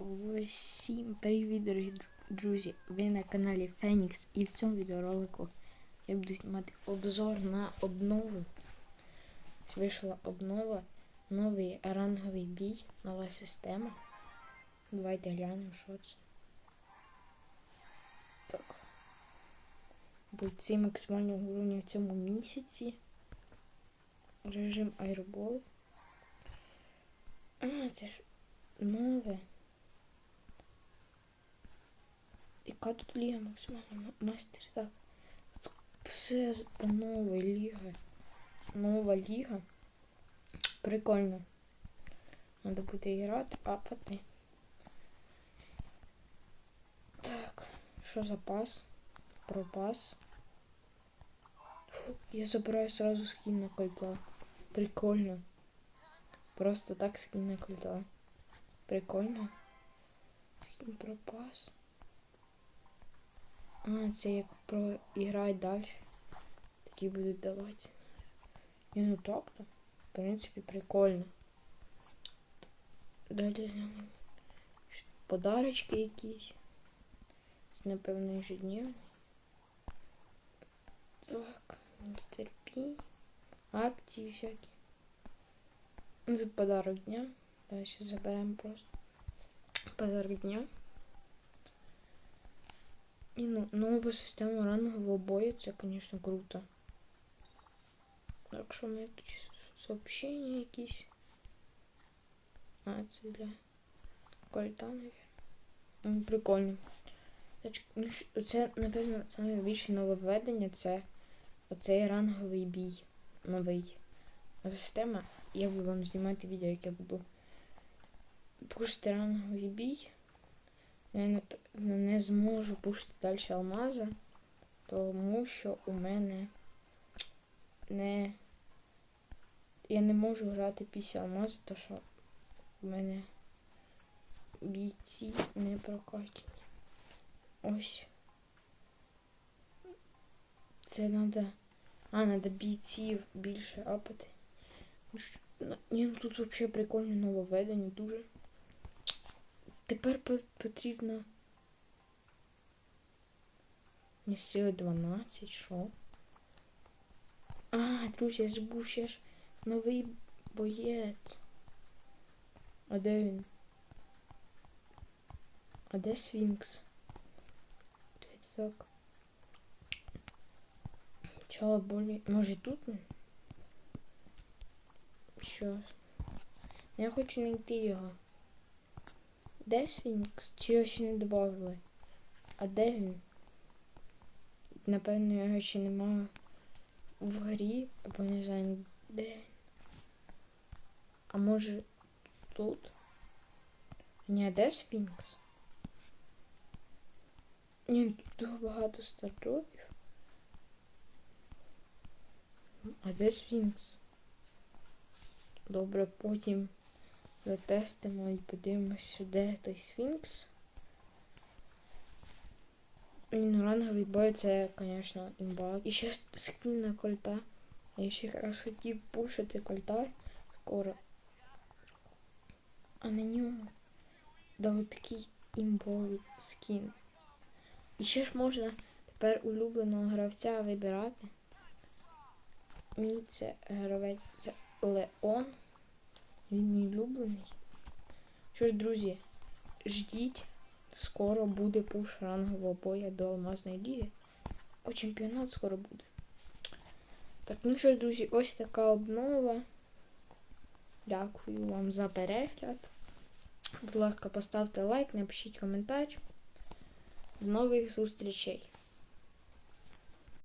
Всім привіт, дорогі друзі! Ви на каналі Фенікс і в цьому відеоролику я буду знімати обзор на обнову. Вийшла обнова, новий ранговий бій, нова система. Давайте глянемо, що це. Так. Бойці максимального уровня в цьому місяці. Режим аеробол. А, це ж нове. Яка тут ліга максимальна мастер? Так. Все по новій ліга. Нова ліга. Прикольно. Надо буде грати, апати. Так, що за пас? Пропас. Фу, я забираю сразу скин на кольца. Прикольно. Просто так скин на кольца. Прикольно. Скин пропас. А, це як проіграй далі. Такі будуть давати. Ні, ну так то. В принципі, прикольно. Далі Подарочки якісь. Напевно, ежедневні. Так, містер Пі. Акції всякі. Ну, тут подарок дня. Давай ще заберемо просто. Подарок дня. І ну, нова система рангового бою, це, звісно, круто. Так що у мене тут с- сообщення якісь. А, це для кольта, навіть. Ну, прикольно. Ну, це, напевно, найбільше нововведення це оцей ранговий бій. Новий. Система. Я буду вам знімати відео, яке буду пушити ранговий бій. Я не зможу пушити далі алмаза, тому що у мене не. Я не можу грати після алмаза, тому що у мене бійці не прокачені. Ось. Це треба. А, треба бійців більше апати. Ну, Ні, ну тут взагалі прикольне нововведення дуже. Тепер потрібно. Не сили 12, що? А, друзі, я ще ж новий боєць. А де він? А де Сфінкс? Так. Чого болі. Може тут? Що? Я хочу знайти його. Де Сфінкс? Чи його ще не додали? А де він? Напевно, його ще немає в грі, або не знаю, де. А може тут? Ні, а де Сфінкс? Ні, тут багато стартовів. А де Сфінкс? Добре, потім затестимо і подивимося, де той Сфінкс. Ну ранговий бой це, звісно, імба. І ще скін на кольта. Я ще якраз хотів пушити кольта скоро. А на ньому дали такий імбовий скін. І ще ж можна тепер улюбленого гравця вибирати. Мій це гравець це Леон. Він мій улюблений. Що ж, друзі, ждіть, скоро буде пуш рангового боя до Алмазної ліги. О, чемпіонат скоро буде. Так, ну що ж, друзі, ось така обнова. Дякую вам за перегляд. Будь ласка, поставте лайк, напишіть коментар. До нових зустрічей!